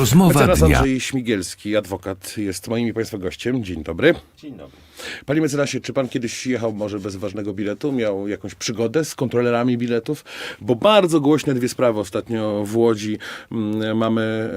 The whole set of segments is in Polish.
Rozmowa Mecenas dnia. Andrzej Śmigielski, adwokat, jest moim i Państwa gościem. Dzień dobry. Dzień dobry. Panie mecenasie, czy Pan kiedyś jechał może bez ważnego biletu? Miał jakąś przygodę z kontrolerami biletów? Bo bardzo głośne dwie sprawy ostatnio w Łodzi mm, mamy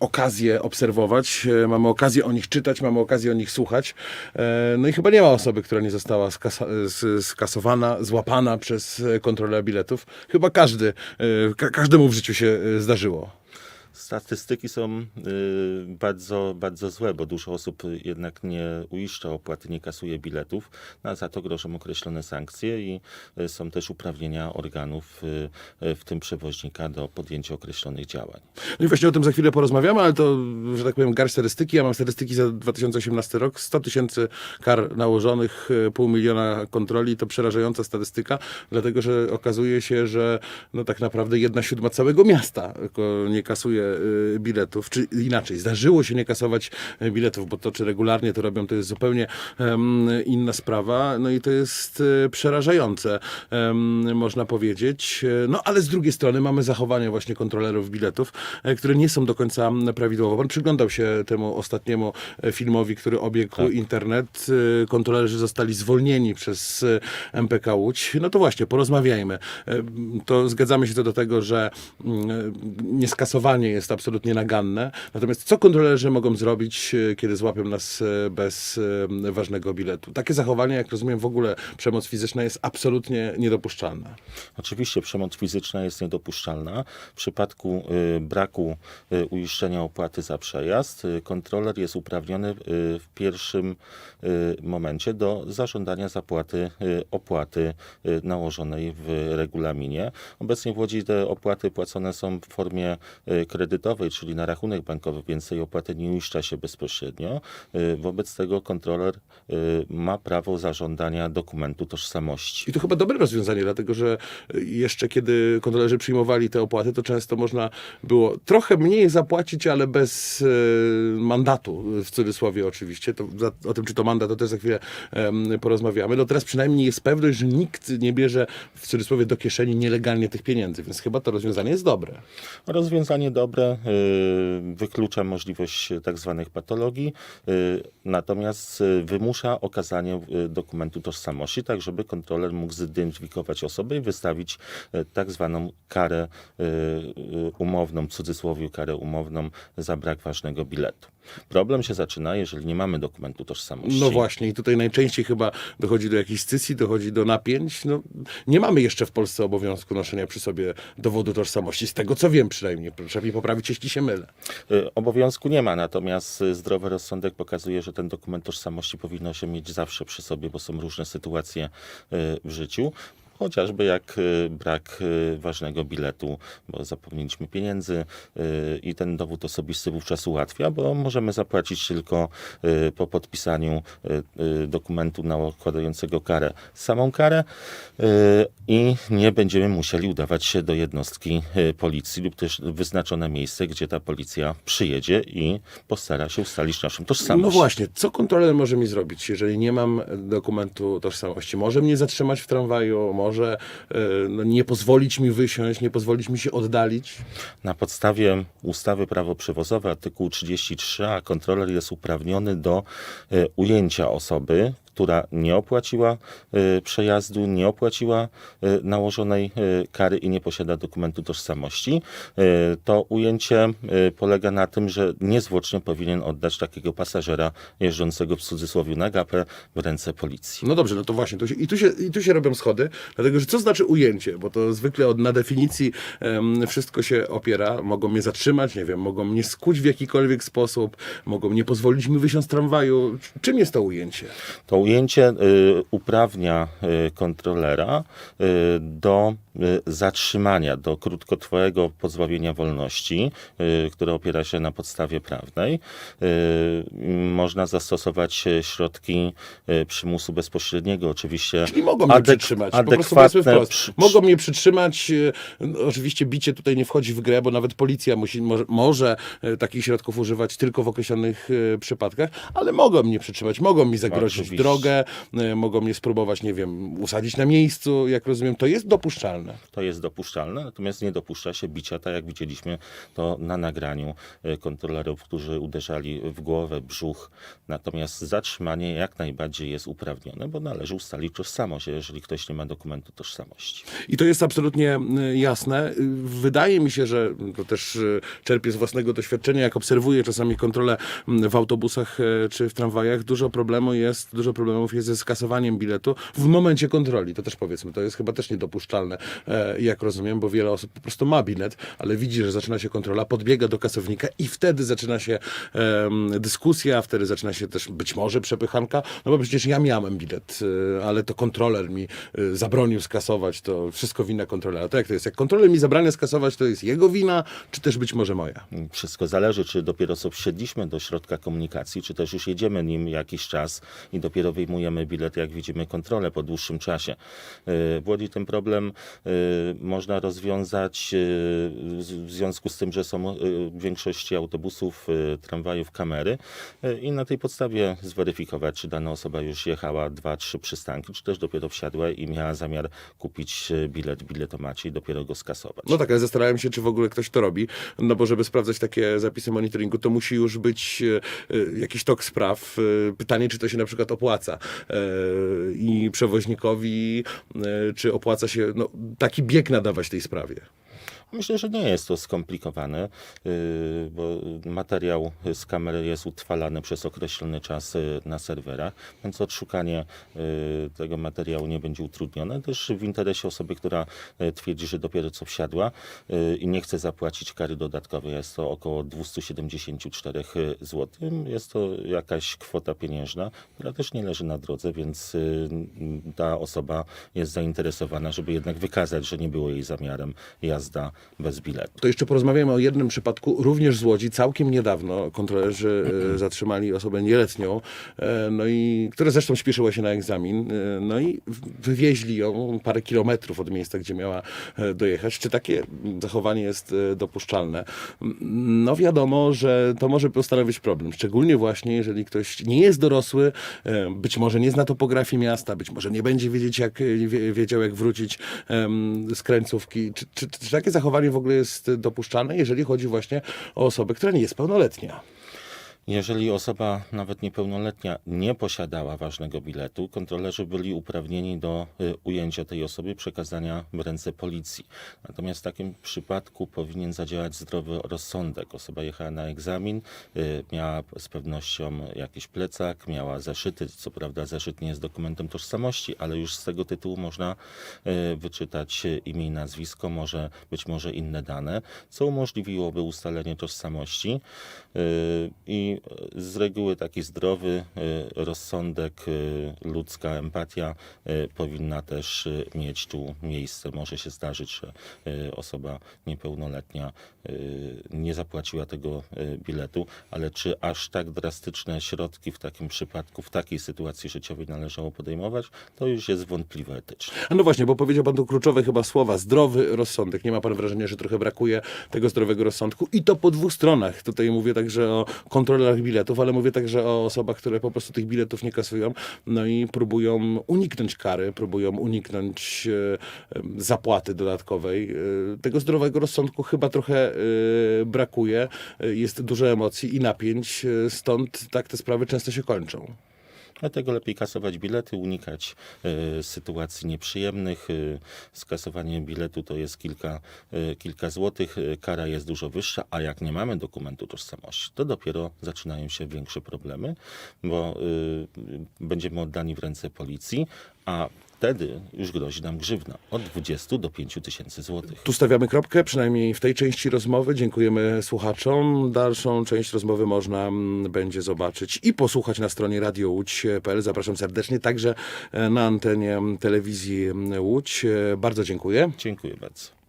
okazję obserwować, e, mamy okazję o nich czytać, mamy okazję o nich słuchać. E, no i chyba nie ma osoby, która nie została skasa s- skasowana, złapana przez e, kontrolera biletów. Chyba każdy, e, ka każdemu w życiu się e, zdarzyło. Statystyki są y, bardzo, bardzo złe, bo dużo osób jednak nie uiszcza opłaty, nie kasuje biletów, no, a za to grożą określone sankcje i y, są też uprawnienia organów, y, w tym przewoźnika, do podjęcia określonych działań. No i właśnie o tym za chwilę porozmawiamy, ale to, że tak powiem, garść statystyki. Ja mam statystyki za 2018 rok. 100 tysięcy kar nałożonych, pół miliona kontroli. To przerażająca statystyka, dlatego że okazuje się, że no tak naprawdę jedna siódma całego miasta nie kasuje biletów. Czy inaczej, zdarzyło się nie kasować e, biletów, bo to, czy regularnie to robią, to jest zupełnie inna sprawa. No i to jest e, przerażające, można powiedzieć. No ale z drugiej strony mamy zachowania właśnie kontrolerów biletów, e, które nie są do końca prawidłowe. Pan przyglądał się temu ostatniemu e, filmowi, który obiegł internet. E, Kontrolerzy zostali zwolnieni przez MPK Łódź. No to właśnie, porozmawiajmy. E, To zgadzamy się co do tego, że mm, nieskasowanie jest absolutnie naganne. Natomiast co kontrolerzy mogą zrobić, e, kiedy złapią nas e, bez e, ważnego biletu? Takie zachowanie, jak rozumiem, w ogóle przemoc fizyczna jest absolutnie niedopuszczalna. Oczywiście przemoc fizyczna jest niedopuszczalna. W przypadku y, braku y, uiszczenia opłaty za przejazd, y, kontroler jest uprawniony y, w pierwszym y, momencie do zażądania zapłaty y, opłaty y, nałożonej w regulaminie. Obecnie w Łodzi te opłaty płacone są w formie y, kredytowej, czyli na rachunek bankowy, więc tej opłaty nie uiszcza się bezpośrednio. Y, Wobec tego kontroler y, ma prawo zażądania dokumentu tożsamości. I to chyba dobre rozwiązanie, dlatego że y, jeszcze kiedy kontrolerzy przyjmowali te opłaty, to często można było trochę mniej zapłacić, ale bez mandatu, w cudzysłowie oczywiście. To, o tym, czy to mandat, to też za chwilę porozmawiamy. No teraz przynajmniej jest pewność, że nikt nie bierze w cudzysłowie do kieszeni nielegalnie tych pieniędzy, więc chyba to rozwiązanie jest dobre. Rozwiązanie dobre, y, wyklucza możliwość tak zwanych patologii, y, natomiast y, wymusza okazanie dokumentu tożsamości, tak żeby kontroler mógł zidentyfikować osobę i wystawić tak zwaną karę umowną, w cudzysłowie karę umowną za brak ważnego biletu. Problem się zaczyna, jeżeli nie mamy dokumentu tożsamości. No właśnie, i tutaj najczęściej chyba dochodzi do jakichś scysji, dochodzi do napięć. No, nie mamy jeszcze w Polsce obowiązku noszenia przy sobie dowodu tożsamości, z tego co wiem przynajmniej. Proszę mi poprawić, jeśli się mylę. Y, Obowiązku nie ma, natomiast y, zdrowy rozsądek pokazuje, że ten dokument tożsamości powinno się mieć zawsze przy sobie, bo są różne sytuacje y, w życiu. Chociażby jak y, brak y, ważnego biletu, bo zapomnieliśmy pieniędzy y, i ten dowód osobisty wówczas ułatwia, bo możemy zapłacić tylko po podpisaniu dokumentu nakładającego karę samą karę i nie będziemy musieli udawać się do jednostki policji lub też wyznaczone miejsce, gdzie ta policja przyjedzie i postara się ustalić naszą tożsamość. No właśnie, co kontroler może mi zrobić, jeżeli nie mam dokumentu tożsamości? Może mnie zatrzymać w tramwaju, może e, no, nie pozwolić mi wysiąść, nie pozwolić mi się oddalić? Na podstawie ustawy prawo przewozowe artykuł 33a kontroler jest uprawniony do e, ujęcia osoby, która nie opłaciła e, przejazdu, nie opłaciła e, nałożonej e, kary i nie posiada dokumentu tożsamości. To ujęcie polega na tym, że niezwłocznie powinien oddać takiego pasażera jeżdżącego w cudzysłowie na gapę w ręce policji. No dobrze, no to właśnie, tu się, i, tu się, i tu się robią schody, dlatego że co znaczy ujęcie? Bo to zwykle od, na definicji em, wszystko się opiera. Mogą mnie zatrzymać, nie wiem, mogą mnie skuć w jakikolwiek sposób, mogą nie pozwolić mi wysiąść z tramwaju. Czym jest to ujęcie? To ujęcie y, uprawnia y, kontrolera y, do zatrzymania, do krótkotrwałego pozbawienia wolności, które opiera się na podstawie prawnej. Można zastosować środki przymusu bezpośredniego, oczywiście. Czyli mogą mnie przytrzymać. Po prostu powiedzmy adekwatne Mogą mnie przytrzymać. no, Oczywiście bicie tutaj nie wchodzi w grę, bo nawet policja musi, może, może takich środków używać tylko w określonych przypadkach, ale mogą mnie przytrzymać, mogą mi zagrozić Oczywiście. Drogę, e, mogą mnie spróbować, nie wiem, usadzić na miejscu, jak rozumiem, to jest dopuszczalne. To jest dopuszczalne, natomiast nie dopuszcza się bicia, tak jak widzieliśmy to na nagraniu e, kontrolerów, którzy uderzali w głowę, brzuch. Natomiast zatrzymanie jak najbardziej jest uprawnione, bo należy ustalić tożsamość, jeżeli ktoś nie ma dokumentu tożsamości. I to jest absolutnie y, jasne. Wydaje mi się, że to też czerpię z własnego doświadczenia, jak obserwuję czasami kontrolę w autobusach e, czy w tramwajach, dużo problemu jest, dużo problemów jest ze skasowaniem biletu w momencie kontroli. To też powiedzmy, to jest chyba też niedopuszczalne, e, jak rozumiem, bo wiele osób po prostu ma bilet, ale widzi, że zaczyna się kontrola, podbiega do kasownika i wtedy zaczyna się dyskusja, wtedy zaczyna się też być może przepychanka, no bo przecież ja miałem bilet, y, ale to kontroler mi y, zabronił skasować, to wszystko wina kontrolera. To jak to jest? Jak kontroler mi zabrania skasować, to jest jego wina, czy też być może moja? Wszystko zależy, czy dopiero co wsiedliśmy do środka komunikacji, czy też już jedziemy nim jakiś czas i dopiero wyjmujemy bilet, jak widzimy kontrolę po dłuższym czasie. W Łodzi ten problem yy, można rozwiązać yy, w związku z tym, że są w większości autobusów, tramwajów kamery i na tej podstawie zweryfikować, czy dana osoba już jechała dwa, trzy przystanki, czy też dopiero wsiadła i miała zamiar kupić bilet w biletomacie i dopiero go skasować. No tak, ale zastanawiam się, czy w ogóle ktoś to robi, no bo żeby sprawdzać takie zapisy monitoringu, to musi już być jakiś tok spraw. Pytanie, czy to się na przykład opłaca e, i przewoźnikowi, e, czy opłaca się no, taki bieg nadawać tej sprawie. Myślę, że nie jest to skomplikowane, yy, bo materiał z kamery jest utrwalany przez określony czas yy, na serwerach, więc odszukanie yy, tego materiału nie będzie utrudnione. Też w interesie osoby, która twierdzi, że dopiero co wsiadła i nie chce zapłacić kary dodatkowej, jest to około 274 zł. Jest to jakaś kwota pieniężna, która też nie leży na drodze, więc ta osoba jest zainteresowana, żeby jednak wykazać, że nie było jej zamiarem jazda bez biletu. To jeszcze porozmawiamy o jednym przypadku, również z Łodzi. Całkiem niedawno kontrolerzy e, zatrzymali osobę nieletnią, e, no i, która zresztą śpieszyła się na egzamin, e, no i wywieźli ją parę kilometrów od miejsca, gdzie miała dojechać. Czy takie zachowanie jest dopuszczalne? No wiadomo, że to może stanowić problem, szczególnie właśnie, jeżeli ktoś nie jest dorosły, być może nie zna topografii miasta, być może nie będzie wiedzieć, jak, wie- wiedział, jak wrócić z krańcówki. Czy, czy, czy takie zachowanie w ogóle jest dopuszczalne, jeżeli chodzi właśnie o osobę, która nie jest pełnoletnia? Jeżeli osoba nawet niepełnoletnia nie posiadała ważnego biletu, kontrolerzy byli uprawnieni do y, ujęcia tej osoby, przekazania w ręce policji. Natomiast w takim przypadku powinien zadziałać zdrowy rozsądek. Osoba jechała na egzamin, y, miała z pewnością jakiś plecak, miała zeszyty. Co prawda zeszyt nie jest dokumentem tożsamości, ale już z tego tytułu można y, wyczytać imię i nazwisko, może być może inne dane, co umożliwiłoby ustalenie tożsamości i z reguły taki zdrowy y, rozsądek, y, ludzka empatia y, powinna też y, mieć tu miejsce. Może się zdarzyć, że y, osoba niepełnoletnia y, nie zapłaciła tego y, biletu, ale czy aż tak drastyczne środki w takim przypadku, w takiej sytuacji życiowej należało podejmować, to już jest wątpliwe etycznie. A no właśnie, bo powiedział pan tu kluczowe chyba słowa, zdrowy rozsądek. Nie ma pan wrażenia, że trochę brakuje tego zdrowego rozsądku? I to po dwóch stronach. Tutaj mówię także o kontrolerach biletów, ale mówię także o osobach, które po prostu tych biletów nie kasują, no i próbują uniknąć kary, próbują uniknąć e, em, zapłaty dodatkowej. E, tego zdrowego rozsądku chyba trochę e, brakuje. E, Jest dużo emocji i napięć, e, stąd tak te sprawy często się kończą. Dlatego lepiej kasować bilety, unikać e, sytuacji nieprzyjemnych. E, skasowanie biletu to jest kilka, e, kilka złotych, kara jest dużo wyższa, a jak nie mamy dokumentu tożsamości, to dopiero zaczynają się większe problemy, bo będziemy oddani w ręce policji, a wtedy już grozi nam grzywna od 20 do 5 tysięcy złotych. Tu stawiamy kropkę, przynajmniej w tej części rozmowy. Dziękujemy słuchaczom. Dalszą część rozmowy można mm, będzie zobaczyć i posłuchać na stronie radiołódź.pl. Zapraszam serdecznie, także e, na antenie mm, telewizji mm, Łódź. E, Bardzo dziękuję. Dziękuję bardzo.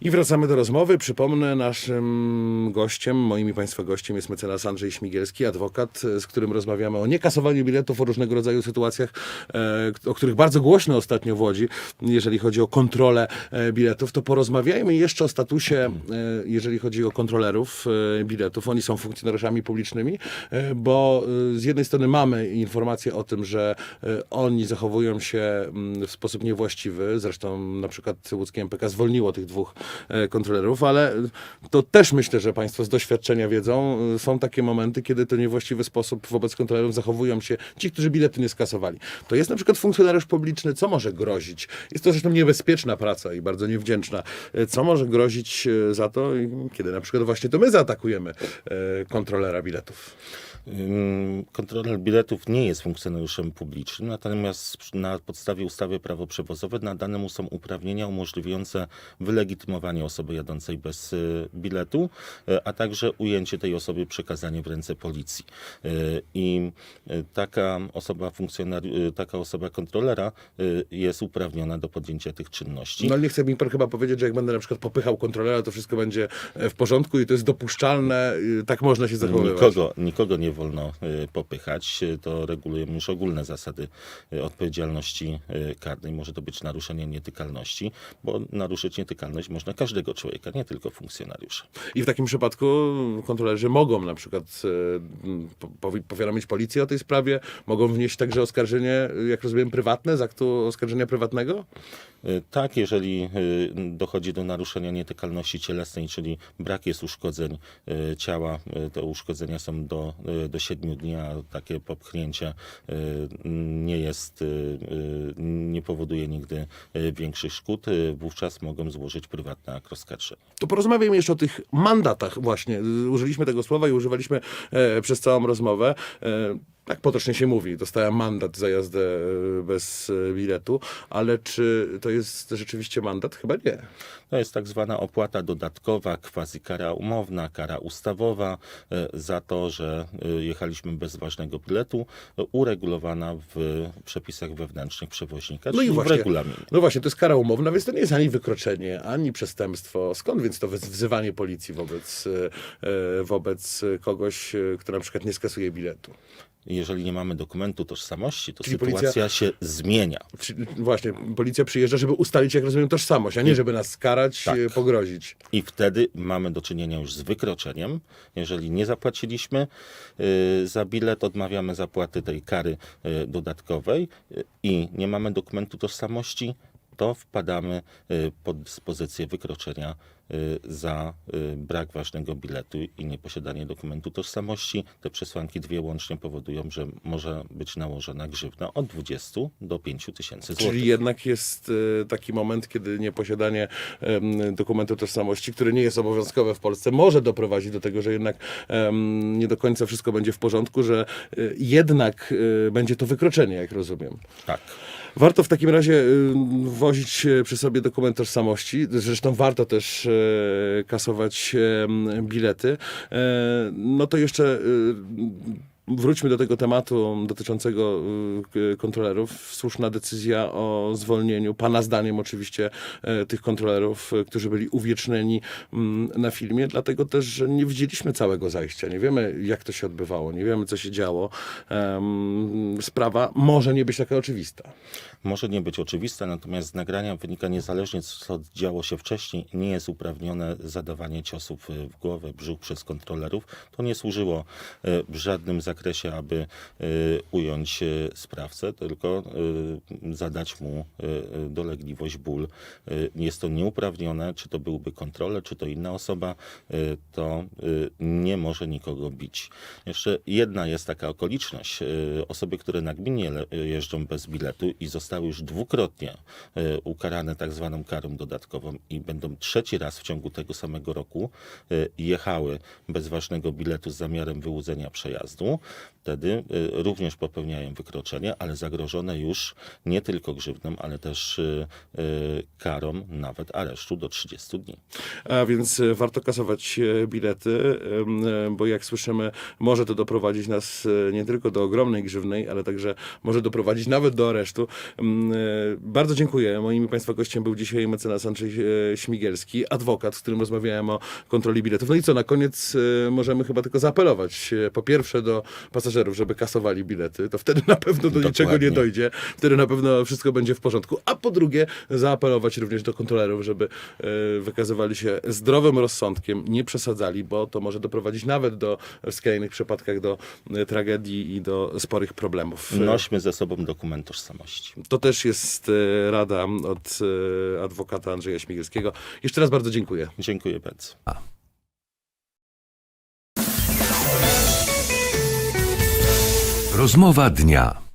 I wracamy do rozmowy. Przypomnę, naszym gościem, moim i Państwa gościem jest mecenas Andrzej Śmigielski, adwokat, z którym rozmawiamy o niekasowaniu biletów, o różnego rodzaju sytuacjach, e, o których bardzo głośno ostatnio w Łodzi, jeżeli chodzi o kontrolę e, biletów. To porozmawiajmy jeszcze o statusie, e, jeżeli chodzi o kontrolerów biletów. Oni są funkcjonariuszami publicznymi, bo z jednej strony mamy informacje o tym, że oni zachowują się mm, w sposób niewłaściwy. Zresztą na przykład łódzkie MPK zwolniło tych dwóch kontrolerów, ale to też myślę, że Państwo z doświadczenia wiedzą, e, są takie momenty, kiedy to niewłaściwy sposób wobec kontrolerów zachowują się ci, którzy bilety nie skasowali. To jest na przykład funkcjonariusz publiczny, co może grozić? Jest to zresztą niebezpieczna praca i bardzo niewdzięczna. E, Co może grozić e, za to, kiedy na przykład właśnie to my zaatakujemy e, kontrolera biletów? Kontroler biletów nie jest funkcjonariuszem publicznym, natomiast na podstawie ustawy prawo przewozowe nadane mu są uprawnienia umożliwiające wylegitymowanie osoby jadącej bez y, biletu, y, a także ujęcie tej osoby, przekazanie w ręce policji. Y, I taka osoba funkcjonari- taka osoba kontrolera jest uprawniona do podjęcia tych czynności. No ale nie chce mi pan chyba powiedzieć, że jak będę na przykład popychał kontrolera, to wszystko będzie e, w porządku i to jest dopuszczalne, tak można się zachowywać. Nikogo, nikogo nie wolno y, popychać. Y, To regulują już ogólne zasady y, odpowiedzialności karnej. Może to być naruszenie nietykalności, bo naruszyć nietykalność można każdego człowieka, nie tylko funkcjonariusza. I w takim przypadku kontrolerzy mogą na przykład e, po- powi- powiadomić policję o tej sprawie, mogą wnieść także oskarżenie, jak rozumiem, prywatne, z aktu oskarżenia prywatnego? Tak, jeżeli dochodzi do naruszenia nietykalności cielesnej, czyli brak jest uszkodzeń ciała, te uszkodzenia są do, do 7 dni, a takie popchnięcie y, nie jest, y, y, nie powoduje nigdy większych szkód, wówczas mogą złożyć prywatny akt oskarżenia. To porozmawiajmy jeszcze o tych mandatach właśnie. Użyliśmy tego słowa i używaliśmy e, przez całą rozmowę. Tak potocznie się mówi, dostałem mandat za jazdę e, bez e, biletu, ale czy to jest rzeczywiście mandat? Chyba nie. To jest tak zwana opłata dodatkowa, quasi kara umowna, kara ustawowa e, za to, że jechaliśmy bez ważnego biletu, uregulowana w przepisach wewnętrznych przewoźnika, No i czyli w właśnie. regulaminie. No właśnie, to jest kara umowna, więc to nie jest ani wykroczenie, ani przestępstwo. Skąd więc to wzywanie policji wobec, wobec kogoś, kto na przykład nie skasuje biletu? Jeżeli nie mamy dokumentu tożsamości, to Czyli sytuacja policja- się zmienia. Właśnie, policja przyjeżdża, żeby ustalić, jak rozumiem, tożsamość, a nie żeby nas karać, Tak. e, pogrozić. I wtedy mamy do czynienia już z wykroczeniem. Jeżeli nie zapłaciliśmy y, za bilet, odmawiamy zapłaty tej kary y, dodatkowej i nie mamy dokumentu tożsamości, to wpadamy y, pod dyspozycję wykroczenia y, za y, brak ważnego biletu i nieposiadanie dokumentu tożsamości. Te przesłanki dwie łącznie powodują, że może być nałożona grzywna od 20 do 5 tysięcy złotych. Czyli jednak jest taki moment, kiedy nieposiadanie dokumentu tożsamości, który nie jest obowiązkowe w Polsce, może doprowadzić do tego, że jednak nie do końca wszystko będzie w porządku, że jednak będzie to wykroczenie, jak rozumiem. Tak. Warto w takim razie y, wozić e, przy sobie dokument tożsamości. Zresztą warto też e, kasować bilety. E, No to jeszcze y, wróćmy do tego tematu dotyczącego y, kontrolerów. Słuszna decyzja o zwolnieniu, pana zdaniem oczywiście, e, tych kontrolerów, e, którzy byli uwiecznieni mm, na filmie, dlatego też, że nie widzieliśmy całego zajścia. Nie wiemy, jak to się odbywało, nie wiemy, co się działo. Sprawa może nie być taka oczywista. może nie być oczywiste, natomiast z nagrania wynika niezależnie co działo się wcześniej, nie jest uprawnione zadawanie ciosów y, w głowę, brzuch przez kontrolerów. To nie służyło y, w żadnym zakresie, aby y, ująć y, sprawcę, tylko y, zadać mu dolegliwość, ból. Jest to nieuprawnione, czy to byłby kontroler, czy to inna osoba, to nie może nikogo bić. Jeszcze jedna jest taka okoliczność. Osoby, które nagminnie jeżdżą bez biletu i zostały już dwukrotnie ukarane tak zwaną karą dodatkową i będą trzeci raz w ciągu tego samego roku jechały bez ważnego biletu z zamiarem wyłudzenia przejazdu, wtedy y, również popełniają wykroczenie, ale zagrożone już nie tylko grzywną, ale też y, y, karą nawet aresztu do 30 dni. A więc warto kasować bilety, bo jak słyszymy, może to doprowadzić nas nie tylko do ogromnej grzywnej, ale także może doprowadzić nawet do aresztu. Bardzo dziękuję. Moim Państwa gościem był dzisiaj mecenas Andrzej Śmigielski, adwokat, z którym rozmawiałem o kontroli biletów. No i co, na koniec możemy chyba tylko zaapelować po pierwsze do pasażerów, żeby kasowali bilety, to wtedy na pewno do niczego nie Dokładnie. dojdzie, wtedy na pewno wszystko będzie w porządku, a po drugie zaapelować również do kontrolerów, żeby e, wykazywali się zdrowym rozsądkiem, nie przesadzali, bo to może doprowadzić nawet do w skrajnych przypadkach do e, tragedii i do sporych problemów. Nośmy ze sobą dokument tożsamości. To też jest e, rada od e, adwokata Andrzeja Śmigielskiego. Jeszcze raz bardzo dziękuję. Dziękuję bardzo. Rozmowa dnia.